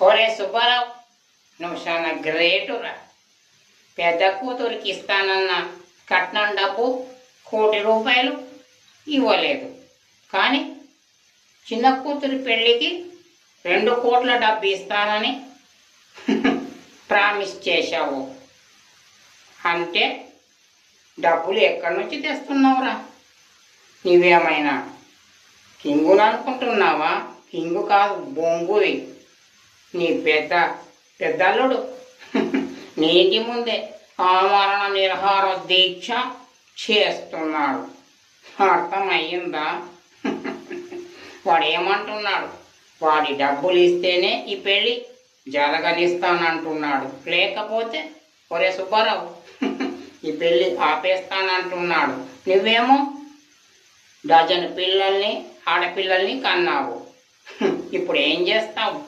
ఓరే సుబ్బారావు నువ్వు చాలా గ్రేటురా పెద్ద కూతురికి ఇస్తానన్న కట్నం డబ్బు కోటి రూపాయలు ఇవ్వలేదు. కానీ చిన్న కూతురి పెళ్ళికి రెండు కోట్ల డబ్బు ఇస్తానని ప్రామిస్ చేశావు. అంటే డబ్బులు ఎక్కడి నుంచి తెస్తున్నావురా? నువ్వేమైనా కింగుని అనుకుంటున్నావా కింగు కాదు బొంగువి. నీ పెద్ద పెద్దల్లుడు. నీటి ముందే ఆమరణ నిర్హార దీక్ష చేస్తున్నాడు. అర్థమయ్యిందా? వాడు ఏమంటున్నాడు వాడి డబ్బులు ఇస్తేనే ఈ పెళ్ళి జరగనిస్తానంటున్నాడు. లేకపోతే ఒరే సుబ్బారావు ఈ పెళ్ళి ఆపేస్తానంటున్నాడు. నువ్వేమో డజన్ పిల్లల్ని ఆడపిల్లల్ని కన్నావు. ఇప్పుడు ఏం చేస్తావు?